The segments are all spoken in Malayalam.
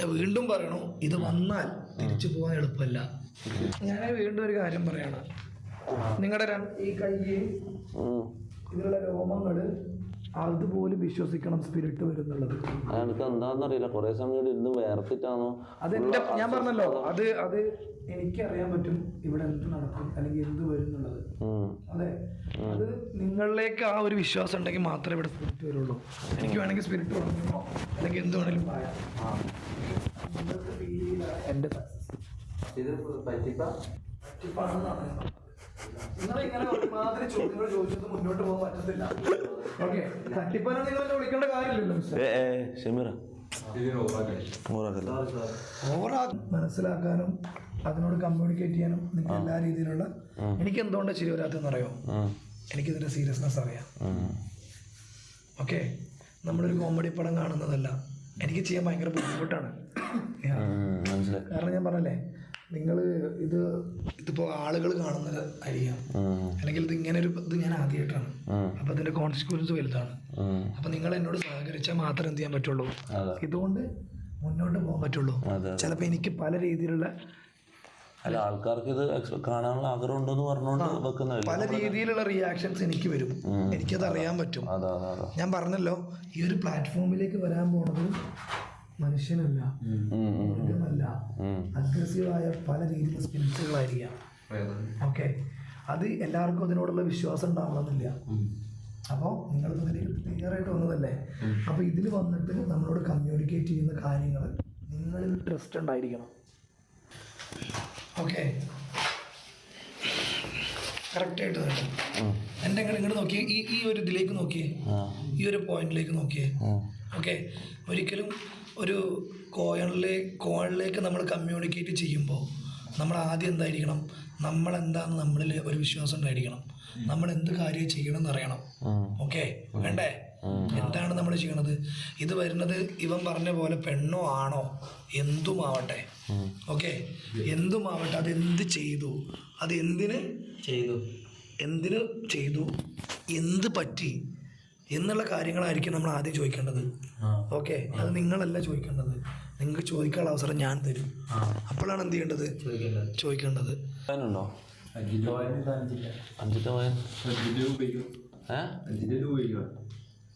ഞാൻ വീണ്ടും പറയണു ഇത് വന്നാൽ തിരിച്ചു പോകാൻ എളുപ്പമല്ല ഞാൻ വീണ്ടും ഒരു കാര്യം പറയണം നിങ്ങളുടെ ഈ കൈ. ഇതിലുള്ള രോമങ്ങൾ അതുപോലെ വിശ്വസിക്കണം സ്പിരിറ്റ് വരുന്നുള്ളത്. അതെനിക്ക് എന്താണെന്നറിയില്ല കുറെ സമയം ഇരുന്ന് വേർത്തിട്ടാണോ? അതെന്റെ ഞാൻ പറഞ്ഞല്ലോ അത് അത് എനിക്കറിയാൻ പറ്റും ഇവിടെ എന്ത് നടക്കും അല്ലെങ്കിൽ എന്ത് വരും എന്നുള്ളത്. അതെ. അത് നിങ്ങളിലേക്ക് ആ ഒരു വിശ്വാസം ഉണ്ടെങ്കിൽ മാത്രമേ ഇവിടെ സ്പിരിറ്റ് വരുള്ളൂ. എനിക്ക് വേണമെങ്കിൽ സ്പിരിറ്റ് തുടങ്ങുമോ അല്ലെങ്കിൽ എന്ത് വേണമെങ്കിലും പറയാം. എന്റെ പറ്റിപ്പാണെന്നാണ് വിളിക്കേണ്ട കാര്യമില്ലല്ലോ മനസ്സിലാക്കാനും അതിനോട് കമ്മ്യൂണിക്കേറ്റ് ചെയ്യാനും നിങ്ങൾക്ക് എല്ലാ രീതിയിലുള്ള എനിക്ക് എന്തുകൊണ്ട് ശരി വരാത്തെന്ന് അറിയോ? എനിക്കിതിന്റെ സീരിയസ്നെസ് അറിയാം. ഓക്കെ നമ്മളൊരു കോമഡി പടം കാണുന്നതല്ല. എനിക്ക് ചെയ്യാൻ ഭയങ്കര ബുദ്ധിമുട്ടാണ്. കാരണം ഞാൻ പറഞ്ഞല്ലേ നിങ്ങൾ ഇത് ഇതിപ്പോൾ ആളുകൾ കാണുന്നത് ആയിരിക്കാം. അല്ലെങ്കിൽ ഇത് ഇങ്ങനെ ഒരു ഇത് ഞാൻ ആദ്യമായിട്ടാണ് അപ്പൊ അതിന്റെ കോൺസിക്വൻസ് വലുതാണ്. അപ്പൊ നിങ്ങൾ എന്നോട് സഹകരിച്ചാൽ മാത്രം എന്ത് ചെയ്യാൻ പറ്റുള്ളൂ? ഇതുകൊണ്ട് മുന്നോട്ട് പോകാൻ പറ്റുള്ളൂ. ചിലപ്പോ ചിലപ്പോൾ എനിക്ക് പല രീതിയിലുള്ള അല്ല ആൾക്കാർക്ക് ഇത് കാണാനുള്ള ആഗ്രഹം ഉണ്ടെന്ന് പറഞ്ഞുകൊണ്ട് വെക്കുന്നതല്ലേ? പല രീതിയിലുള്ള റിയാക്ഷൻസ് എനിക്ക് വരും. എനിക്കത് അറിയാൻ പറ്റും. ഞാൻ പറഞ്ഞല്ലോ ഈ ഒരു പ്ലാറ്റ്ഫോമിലേക്ക് വരാൻ പോണത് മനുഷ്യനല്ല. മൃഗമല്ല. അഗ്രസീവായ പല രീതിയിലുള്ള സ്പിരിറ്റ്സുകളായിരിക്കാം ഓക്കെ അത് എല്ലാവർക്കും അതിനോടുള്ള വിശ്വാസം ഉണ്ടാവണമെന്നില്ല അപ്പോൾ നിങ്ങളിപ്പോൾ ഇതിലേക്ക് ക്ലിയർ ആയിട്ട് വന്നതല്ലേ അപ്പോൾ ഇതിൽ വന്നിട്ട് നമ്മളോട് കമ്മ്യൂണിക്കേറ്റ് ചെയ്യുന്ന കാര്യങ്ങൾ നിങ്ങളിൽ ട്രസ്റ്റ് ഉണ്ടായിരിക്കണം ഓക്കെ കറക്റ്റായിട്ട് തന്നെ എന്റെ എന്റെ ഇങ്ങോട്ട് ഇങ്ങോട്ട് നോക്കിയേ ഈ ഈ ഒരു ഇതിലേക്ക് നോക്കിയേ. ഈ ഒരു പോയിന്റിലേക്ക് നോക്കിയേ. ഓക്കെ? ഒരിക്കലും ഒരു കോയണിലെ കോണിലേക്ക് നമ്മൾ കമ്മ്യൂണിക്കേറ്റ് ചെയ്യുമ്പോൾ നമ്മൾ ആദ്യം എന്തായിരിക്കണം? നമ്മൾ എന്താന്ന് നമ്മളിൽ ഒരു വിശ്വാസം ഉണ്ടായിരിക്കണം. നമ്മൾ എന്ത് കാര്യം ചെയ്യണം എന്നറിയണം അറിയണം. ഓക്കെ? വേണ്ടേ? എന്താണ് നമ്മൾ ചെയ്യണത്? ഇത് വരുന്നത് ഇവൻ പറഞ്ഞ പോലെ പെണ്ണോ ആണോ? എന്തുമാവട്ടെ. ഓക്കെ? എന്തുമാവട്ടെ? അത് എന്ത് ചെയ്തു? അത് എന്തിന് ചെയ്തു. എന്തിന് ചെയ്തു? എന്ത് പറ്റി? എന്നുള്ള കാര്യങ്ങളായിരിക്കും നമ്മൾ ആദ്യം ചോദിക്കേണ്ടത്. ഓക്കെ? അത് നിങ്ങളല്ല ചോദിക്കേണ്ടത്. നിങ്ങൾക്ക് ചോദിക്കാനുള്ള അവസരം ഞാൻ തരും. അപ്പോഴാണ് എന്ത് ചെയ്യേണ്ടത്? ചോദിക്കേണ്ടത്. ഉണ്ടോ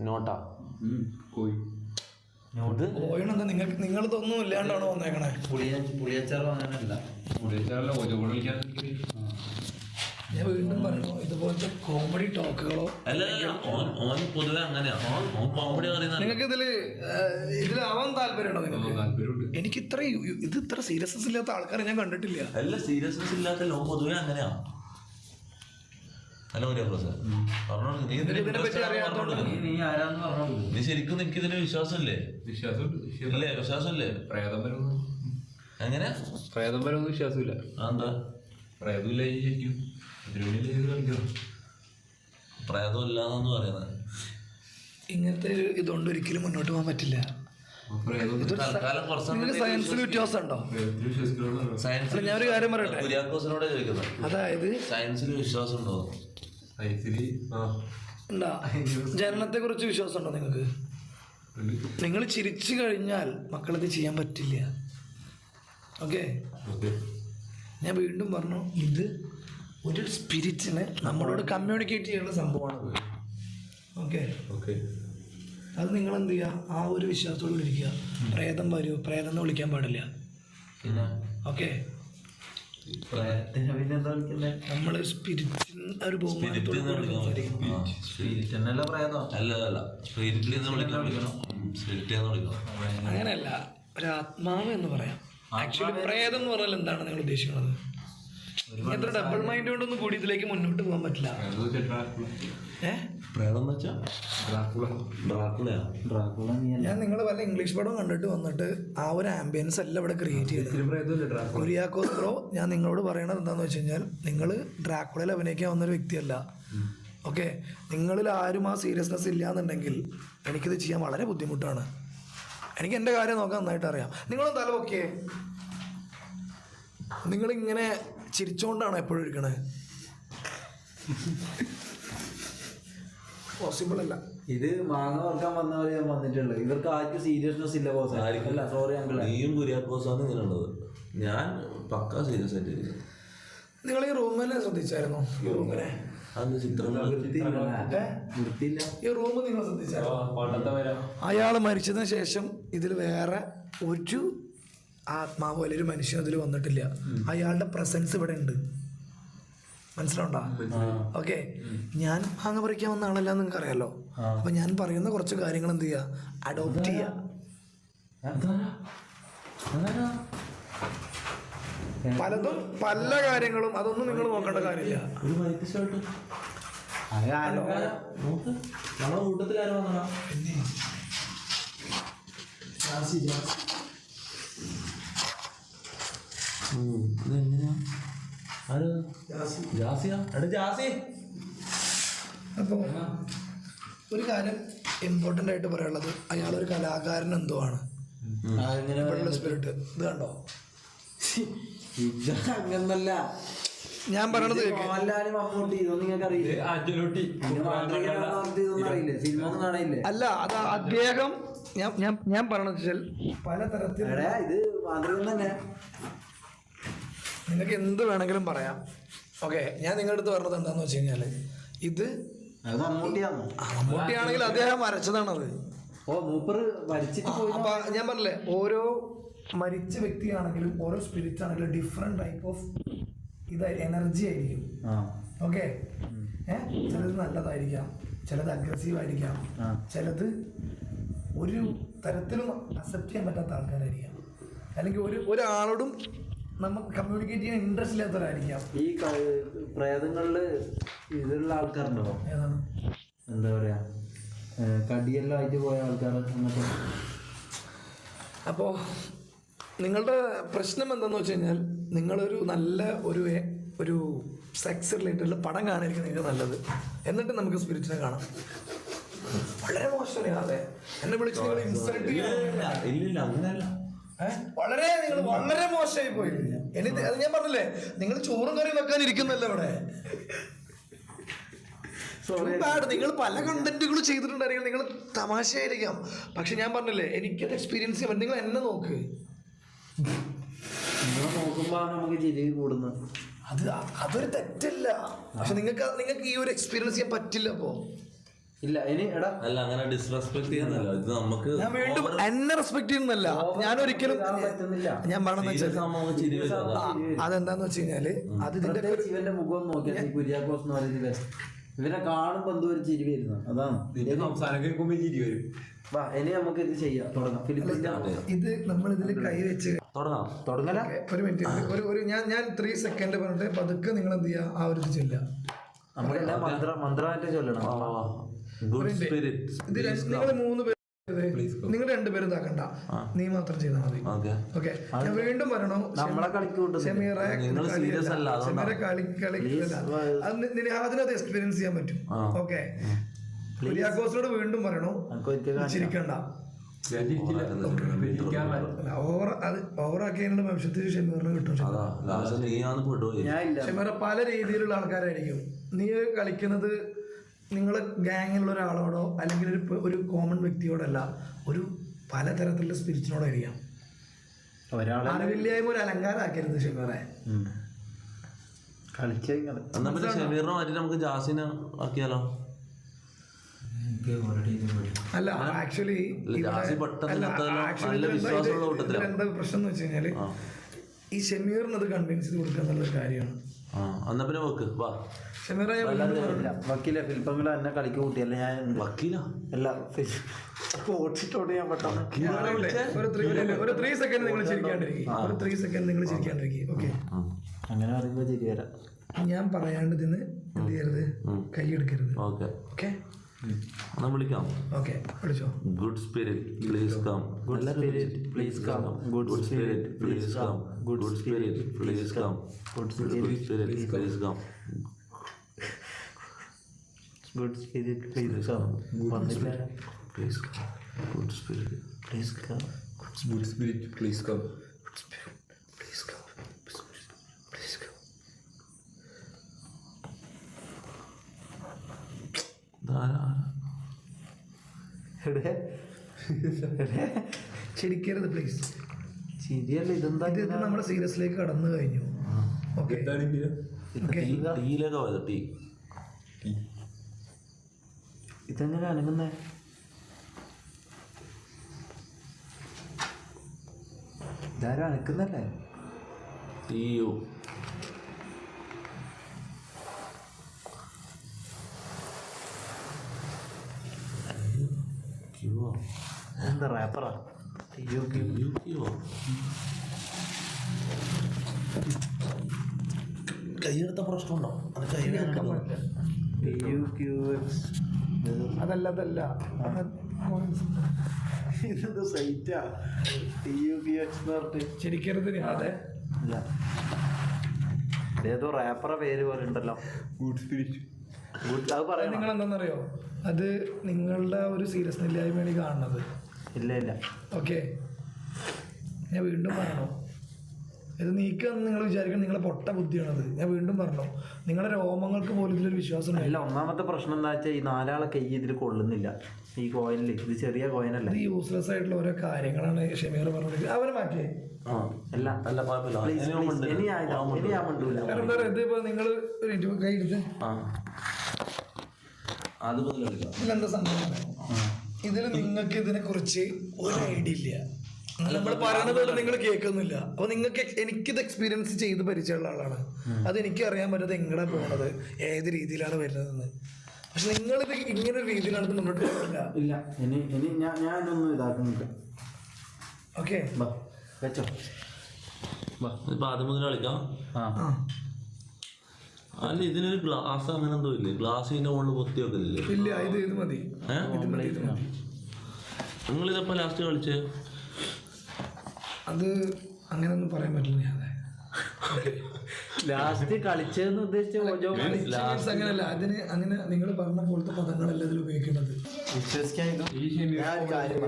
നോട്ടാ. കോയി ഇത്? പോയണെന്താ? നിങ്ങൾക്ക് നിങ്ങൾ ഇതൊന്നും ഇല്ലാണ്ടാണോ വന്നേക്കണേ? പുളിയ പുളിയച്ചാറോ അങ്ങനെയല്ല കൂടെ വിളിക്കാൻ ഞാൻ വീണ്ടും പറയുന്നു ഇതുപോലത്തെ കോമഡി ടോക്കുകളോ അല്ല അല്ല, ഓൻ ഓൻ പൊതുവെ ഓൻ കോമഡി പറയുന്ന നിങ്ങൾക്ക് ഇതിൽ ഇതിലാവാൻ താല്പര്യമുണ്ടോ നിങ്ങൾക്ക് താല്പര്യമുണ്ട്. എനിക്ക് ഇത്ര ഇത് ഇത്ര സീരിയസ്നെസ് ഇല്ലാത്ത ആൾക്കാരെ ഞാൻ കണ്ടിട്ടില്ല. അല്ല സീരിയസ്നെസ് ഇല്ലാത്ത ഓൻ പൊതുവെ അങ്ങനെയാ. അല്ല ഒരു പ്രൊഫസർ പറഞ്ഞോളൂ നീ ഇതിന് ഇതിനെ പറ്റി അറിയാത്തോണ്ട് നീ നീ ആരാന്ന് പറഞ്ഞോളൂ. നീ ശരിക്കും നിനക്ക് ഇതിന് വിശ്വാസമില്ലേ? വിശ്വാസമുണ്ട് വിശ്വാസം. ഇല്ലേ വിശ്വാസമില്ലേ? പ്രേതം വരുന്നു. എങ്ങനെ പ്രേതം വരുന്ന വിശ്വാസമില്ല. എന്താ പ്രേതമില്ല ശരിക്കും ഇതിനുള്ളിൽ കളിക്കണം പ്രേതം ഇല്ലാന്ന് പറയുന്നത്. ഇങ്ങനത്തെ ഒരു ഇതുകൊണ്ട് ഒരിക്കലും മുന്നോട്ട് പോകാൻ പറ്റില്ല. തൽക്കാലം കുറച്ച് സയൻസിൽ സയൻസിൽ ഞാൻ ഒരു കാര്യം പറയട്ടെ? കുര്യാക്കോസിനോട് ചോദിക്കുന്നത്. അതായത് സയൻസിൽ വിശ്വാസം ഉണ്ടോ ജനനത്തെ കുറിച്ച് വിശ്വാസം ഉണ്ടോ നിങ്ങൾക്ക്? നിങ്ങൾ ചിരിച്ചു കഴിഞ്ഞാൽ മക്കളത് ചെയ്യാൻ പറ്റില്ല. ഓക്കെ? ഓക്കെ. ഞാൻ വീണ്ടും പറഞ്ഞു ഇത് ഒരു സ്പിരിറ്റിന് നമ്മളോട് കമ്മ്യൂണിക്കേറ്റ് ചെയ്യുന്ന സംഭവമാണ് ഓക്കെ ഓക്കെ അത് നിങ്ങൾ എന്ത് ചെയ്യുക ആ ഒരു വിശ്വാസത്തോട് ഇരിക്കുക പ്രേതം വരൂ. പ്രേതം എന്ന് വിളിക്കാൻ പാടില്ല. പിന്നെ? ഓക്കെ നമ്മൾ സ്പിരിറ്റിന് ഒരു അങ്ങനെയല്ല. ഒരു ആത്മാവ് എന്ന് പറയാം. ആക്ച്വലി പ്രേതം എന്ന് പറഞ്ഞാൽ എന്താണ് നിങ്ങൾ ഉദ്ദേശിക്കുന്നത്? ഇങ്ങനത്തെ ഡബിൾ മൈൻഡ് കൊണ്ടൊന്നും കൂടി ഇതിലേക്ക് മുന്നോട്ട് പോകാൻ പറ്റില്ല. ഞാൻ നിങ്ങൾ വല്ല ഇംഗ്ലീഷ് പടം കണ്ടിട്ട് വന്നിട്ട് ആ ഒരു ആംബിയൻസ് അല്ല ഇവിടെ ക്രിയേറ്റ് ചെയ്തത്. ഇതിന് പ്രേതമില്ല ഡ്രാക്കുള കുര്യാക്കോസ് ബ്രോ ഞാൻ നിങ്ങളോട് പറയണത് എന്താണെന്ന് വെച്ച് കഴിഞ്ഞാൽ നിങ്ങൾ ഡ്രാക്കുളയിൽ അഭിനയിക്കാൻ വന്നൊരു വ്യക്തിയല്ല. ഓക്കെ നിങ്ങളിൽ ആരും ആ സീരിയസ്നെസ് ഇല്ല എന്നുണ്ടെങ്കിൽ എനിക്കിത് ചെയ്യാൻ വളരെ ബുദ്ധിമുട്ടാണ്. എനിക്ക് എന്റെ കാര്യം നോക്കാൻ നന്നായിട്ട് അറിയാം. നിങ്ങളും തല പൊക്കിയേ നിങ്ങളിങ്ങനെ ചിരിച്ചോണ്ടാണ് എപ്പോഴും ഇരിക്കണേ? പോസിബിൾ അല്ല. ഇത് മാങ്ങ ഓർക്കാൻ വന്നവരെ ഞാൻ വന്നിട്ടുള്ളത്. ഇവർക്ക് ആർക്കും സീരിയസ്നെസ് ഇല്ല ബോസ് അല്ല സോറി അങ്കിൾ നീയും കുര്യാക്കോസാണ് ഇങ്ങനെയുള്ളത്. ഞാൻ പക്ക സീരിയസ് ആയിട്ട് നിങ്ങൾ ഈ റൂമിനെ ശ്രദ്ധിച്ചായിരുന്നു? ഈ റൂമിനെ അന്ന് വൃത്തിയില്ല ഈ റൂം നിങ്ങൾ ശ്രദ്ധിച്ചായിരുന്നോ? അയാൾ മരിച്ചതിന് ശേഷം ഇതിൽ വേറെ ഒരു ആത്മാവോ അല്ലെങ്കിൽ ഒരു മനുഷ്യൻ അതിൽ വന്നിട്ടില്ല. അയാളുടെ പ്രസൻസ് ഇവിടെ ഉണ്ട്. മനസ്സിലുണ്ടോ ഓക്കെ. ഞാൻ മാങ്ങ പറിക്കാൻ വന്ന ആളല്ല നിങ്ങൾക്ക് അറിയാലോ അപ്പൊ ഞാൻ പറയുന്ന കുറച്ച് കാര്യങ്ങൾ എന്ത് ചെയ്യുക അഡോപ്റ്റ് ചെയ്യുക പലതും പല കാര്യങ്ങളും അതൊന്നും നിങ്ങൾ നോക്കേണ്ട കാര്യമില്ല. നമ്മളെ കൂട്ടത്തിൽ ആരും വന്നടാ ഇതെങ്ങനെയാ ജാസിയാ? എടാ ജാസി. അപ്പോൾ ഒരു കാര്യം ഇമ്പോർട്ടന്റ് ആയിട്ട് പറയാനുള്ളത്. അയാളൊരു കലാകാരൻ എന്തോ ആണ്. സ്പിരിറ്റ് ഇത് കണ്ടോ? ഇത് അങ്ങനല്ല ഞാൻ പറയണത് അല്ല അത് അദ്ദേഹം ഞാൻ ഞാൻ ഞാൻ പറയണത് വെച്ചാൽ പലതരത്തിൽ എടാ ഇത് മാതൃകം തന്നെ നിങ്ങൾക്ക് എന്ത് വേണമെങ്കിലും പറയാം. ഓക്കെ ഞാൻ നിങ്ങളുടെ അടുത്ത് പറഞ്ഞത് എന്താണെന്ന് വെച്ച് കഴിഞ്ഞാൽ ഇത് മമ്മൂട്ടിയാണെങ്കിൽ അദ്ദേഹം വരച്ചതാണത്. അപ്പൊ ഞാൻ പറഞ്ഞില്ലേ ഓരോ മരിച്ച വ്യക്തിയാണെങ്കിലും ഓരോ സ്പിരിറ്റ് ആണെങ്കിലും ഡിഫറെന്റ് ടൈപ്പ് ഓഫ് ഇത് എനർജി ആയിരിക്കും. ഓക്കെ ഏഹ് ചിലത് നല്ലതായിരിക്കാം ചിലത് അഗ്രസീവ് ആയിരിക്കാം ചിലത് ഒരു തരത്തിലും അക്സെപ്റ്റ് ചെയ്യാൻ പറ്റാത്ത ആൾക്കാരായിരിക്കാം. അല്ലെങ്കിൽ ഒരു ഒരാളോടും നമുക്ക് കമ്മ്യൂണിക്കേറ്റ് ചെയ്യാൻ ഇൻട്രസ്റ്റ് ഇല്ലാത്തവരായിരിക്കാം. ഈ പ്രേതങ്ങളിൽ ഇതിലുള്ള ആൾക്കാരുണ്ടോ? ഏതാണ്? എന്താ പറയാ? കടിയെല്ലാം ആയിട്ട് പോയ ആൾക്കാർ അങ്ങനത്തെ അപ്പോൾ നിങ്ങളുടെ പ്രശ്നം എന്താണെന്ന് വെച്ച് കഴിഞ്ഞാൽ നിങ്ങളൊരു നല്ല ഒരു ഒരു സെക്സ് റിലേറ്റഡ് പടം കാണാനായിരിക്കും നിങ്ങൾക്ക് നല്ലത്. എന്നിട്ട് നമുക്ക് സ്പിരിറ്റിനെ കാണാം. വളരെ മോശമല്ലേ അതെ എന്നെ വിളിച്ച് നിങ്ങൾ ഇൻസൾട്ട് ഇല്ല ഇല്ല അങ്ങനെയല്ല. വളരെ നിങ്ങൾ വളരെ മോശമായി പോയി. എനിക്ക് അത് ഞാൻ പറഞ്ഞില്ലേ നിങ്ങൾ ചോറും കറിയും വെക്കാൻ ഇരിക്കുന്നല്ലോ ഇവിടെ നിങ്ങൾ പല കണ്ടന്റുകളും ചെയ്തിട്ടുണ്ടായിരിക്കും നിങ്ങൾ തമാശയായിരിക്കാം. പക്ഷെ ഞാൻ പറഞ്ഞില്ലേ എനിക്കത് എക്സ്പീരിയൻസ് ചെയ്യാൻ നിങ്ങൾ എന്നെ നോക്ക്. നമുക്ക് ചിരി കൂടുന്നു അത് അതൊരു തെറ്റല്ല. പക്ഷെ നിങ്ങൾക്ക് നിങ്ങൾക്ക് ഈ ഒരു എക്സ്പീരിയൻസ് ചെയ്യാൻ പറ്റില്ല അപ്പോ ഇല്ല ഇനി എടാ. അല്ല അങ്ങനെ ഡിസ്റെസ്പെക്ട് ചെയ്യുന്നല്ല ഇത് നമുക്ക് ഞാൻ വീണ്ടും എന്നെ റെസ്പെക്ട് ചെയ്യുന്നല്ല ഞാൻ ഒരിക്കലും ഞാൻ serious വെച്ചാൽ അതെന്താന്ന് വെച്ച് കഴിഞ്ഞാൽ അത് ഇതിന്റെ ഇവന്റെ മുഖം നോക്കിയാൽ കുര്യാക്കോസ് എന്ന് പറയുന്നത് ഇവനെ കാണുമ്പോ എന്തോ ഒരു ചിരി വരുന്നു. അതാണ്. സംസാരം കേൾക്കുമ്പോ ചിരി വരും. വാ ഇനി നമുക്ക് ഇത് ചെയ്യാം. തുടങ്ങാം. ഫിലിപ്പിന്റെ ഇത്. നമ്മൾ ഇതിൽ കൈ വെച്ച് തുടങ്ങാം. തുടങ്ങല? ഒരു മിനിറ്റ് ഒരു ഒരു ഞാൻ ഞാൻ ത്രീ സെക്കൻഡ് പറഞ്ഞിട്ട് പതുക്കെ നിങ്ങൾ എന്ത് ചെയ്യുക ആ ഒരു ചെല്ലുക. നമുക്കെല്ലാം മന്ത്ര മന്ത്രമായിട്ട് ചൊല്ലണം. നിങ്ങൾ മൂന്ന് പേര് നിങ്ങൾ രണ്ടുപേരും ഇതാക്കണ്ട. നീ മാത്രം ചെയ്താൽ മതി. ഓക്കെ. ഓക്കെ. ഞാൻ വീണ്ടും പറയണോ? നമ്മളെ സെമീറെ കൂട്ടുന്നു നിങ്ങൾ serious അല്ല, അതുകൊണ്ടാ. ഷമീറെ കളി കളിക്കില്ല അത് നി- നിനഹാദിന് അത് എക്സ്പീരിയൻസ് ചെയ്യാൻ പറ്റും. ഓക്കെ. കുര്യാക്കോസിനോട് വീണ്ടും പറയണോ. ചിരിക്കണ്ട. ഓവറാക്കിയതിനുള്ള ഭവിഷ്യത്തിൽ ഷമീറിന് കിട്ടും ഷമീറെ പല രീതിയിലുള്ള ആൾക്കാരായിരിക്കും. നീ കളിക്കുന്നത് നിങ്ങളെ ഗാങ്ങിലുള്ള ഒരാളോടോ അല്ലെങ്കിൽ ഒരു ഒരു കോമൺ വ്യക്തിയോടല്ല ഒരു പലതരത്തിലുള്ള സ്പിരിറ്റിനോടായിരിക്കാം അറിയാം അറിവില്ലായ്മ ഒരു അലങ്കാരാക്കരുത് ഷമീറെ ഷമീറിനെ മാറ്റി നമുക്ക് ജാസിനെ ആക്കിയാലോ? അല്ല ആക്ച്വലി ജാസി പെട്ടെന്ന് നിർത്താനോ നല്ല വിശ്വാസമുള്ള കൂട്ടത്തിലാ. എന്താ പ്രശ്നം എന്ന് വെച്ച് കഴിഞ്ഞാൽ ഈ ഷമീറിനത് അത് കൺവിൻസ് ചെയ്ത് കൊടുക്കുക എന്നുള്ളൊരു കാര്യമാണ്. എന്നാ പിന്നെ വെക്ക് വാ. വക്കീലെ ഫിലിപ്പങ്ങൾ എന്നെ കളിക്ക് കൂട്ടിയല്ല ഞാൻ വക്കീല? അല്ല ഓടിച്ചിട്ടോട് ഞാൻ പെട്ടെന്ന് ഞാനില്ലേ, ഒരു ത്രീ ഒരു ത്രീ സെക്കൻഡ് നിങ്ങൾ ചിരിക്കാണ്ടിരിക്കും. ഒരു ത്രീ സെക്കൻഡ് നിങ്ങൾ ചിരിക്കാണ്ടിരിക്കും. ഓക്കെ അങ്ങനെ പറയുമ്പോ ചിരി വരാം. ഞാൻ പറയാണ്ട് ഇതിന് എന്ത് ചെയ്യരുത്? കൈ എടുക്കരുത്. ഓക്കെ. ഓക്കെ എന്നാ വിളിക്കാം. ഓക്കെ വിളിച്ചോ good spirit please come good spirit please come. Good spirit please come good spirit please come good spirit please come good spirit please come വന്നില്ല please come good spirit please come good spirit please come please come please come എടേ എടേ ചിരിക്കരുത് പ്ലീസ് ചിരിയല്ല ഇതെന്താ ഇത് നമ്മുടെ സീരിയസിലേക്ക് കടന്നു കഴിഞ്ഞു. ഓക്കെ തീയിലൊക്കെ ടീ. ഇതെങ്ങനെ അനങ്ങുന്നേ ഇതാരും അനക്കുന്നല്ലേ? തീയോ. ക്യൂവോ? എന്താ റാപ്പറാ യു ക്യൂവോ? കൈയെടുത്ത പ്രശ്നമുണ്ടോ? അത് കൈ വേദന അതല്ല അതല്ല അത് ഇതെന്ത് സൈറ്റാ ടി യു ബി എക്സ് എന്ന് പറഞ്ഞിട്ട്. ചിരിക്കരുത് അതെ. ഏതോ റാപ്പറ പേര് പോലെ ഉണ്ടല്ലോ. ഗുഡ് സ്പിരിറ്റ് അത് പറയാം നിങ്ങൾ എന്താണെന്നറിയോ അത് നിങ്ങളുടെ ഒരു സീരിയസ് ഇല്ലായ്മയാണ് ഈ കാണുന്നത്. ഇല്ല ഇല്ല. ഓക്കെ. ഞാൻ വീണ്ടും പറയണോ? ഇത് നീക്കാന്ന് നിങ്ങൾ വിചാരിക്കണം നിങ്ങളെ പൊട്ട ബുദ്ധിയാണത്. ഞാൻ വീണ്ടും പറഞ്ഞു നിങ്ങളുടെ രോമങ്ങൾക്ക് പോലും ഇതിലൊരു വിശ്വാസം അല്ല ഉണ്ടായില്ല ഒന്നാമത്തെ പ്രശ്നം എന്താ വെച്ചാൽ ഈ നാലാളെ കൈ ഇതിൽ കൊള്ളുന്നില്ല. ഈ കോയിനിൽ ഇത് ചെറിയ കോയിനല്ല ഇത് യൂസ്ലെസ് ആയിട്ടുള്ള ഓരോ കാര്യങ്ങളാണ് ഷമീർ പറഞ്ഞത്. അവരെ മാറ്റിയേ. ആ അല്ല അല്ല കുഴപ്പമില്ല. Please, ഇനി ഞാൻ please. മിണ്ടില്ല. ഇനി ഞാൻ ഇതാ- ഞാൻ ഇനി ഞാൻ മിണ്ടൂല. കാരണം എന്താ പറയുക? ഇതിപ്പോ നിങ്ങൾ ഒരു മിനിറ്റ് കൈ എടുത്ത്. ആ. അത് മുതൽ കളിക്കാം ഇതിലെന്താ സംഭവം? ഇതിൽ നിങ്ങൾക്ക് ഇതിനെ കുറിച്ച് ഒരു ഐഡിയ ഇല്ല. നമ്മൾ പറയണതോടെ നിങ്ങൾ കേൾക്കുന്നില്ല. അപ്പൊ നിങ്ങൾക്ക് എനിക്കിത് എക്സ്പീരിയൻസ് ചെയ്ത് പരിചയമുള്ള ആളാണ്. അത് എനിക്ക് അറിയാൻ പറ്റുന്നത് എങ്ങനെ പോണത്? ഏത് രീതിയിലാണ് വരുന്നതെന്ന്. പക്ഷെ നിങ്ങൾ ഇങ്ങനെ ഒരു രീതിയിലാണ് ഇത് മുന്നോട്ട് പോകുന്നില്ല ഇല്ല ഇനി ഇനി ഞാൻ ഞാൻ ഇതൊന്നും ഇതാക്കുന്നില്ല ഓക്കെ. വെച്ചോ. ഇപ്പൊ ആദ്യം മുതൽ കളിക്കാം. അല്ല ഇതിനൊരു ഗ്ലാസ് അങ്ങനെ എന്തോ ഇല്ലേ? ഗ്ലാസ് ഇതിന്റെ മുകളിൽ പൊത്തി വെക്കുന്നില്ലേ ഇല്ല ഇത് ഇത് മതി. നിങ്ങളിതപ്പോ ലാസ്റ്റ് കളിച്ച്? അത് അങ്ങനെയൊന്നും പറയാൻ പറ്റില്ല ഞാൻ. ലാസ്റ്റ് കളിച്ചതെന്ന് ഉദ്ദേശിച്ച അങ്ങനെയല്ല. അതിന് അങ്ങനെ നിങ്ങൾ പറഞ്ഞ പോലത്തെ പദങ്ങളല്ല അതിൽ ഉപയോഗിക്കേണ്ടത്? വിശ്വസിക്കാൻ ഇത് ഈ ഷെമീർ ഞാൻ ഒരു കാര്യം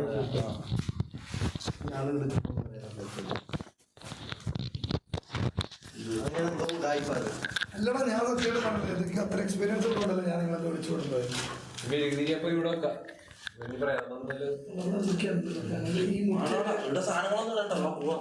അല്ലടാ ഞാൻ സത്യമായിട്ട് പറഞ്ഞത് എനിക്ക് അത്ര എക്സ്പീരിയൻസ് ഉള്ളതല്ല ഞാൻ നിങ്ങളെ വിളിച്ചു കൊടുത്തത് ഇവിടെ ഇവിടെ സാധനങ്ങളൊന്നും വേണ്ടല്ലോ പോവാം.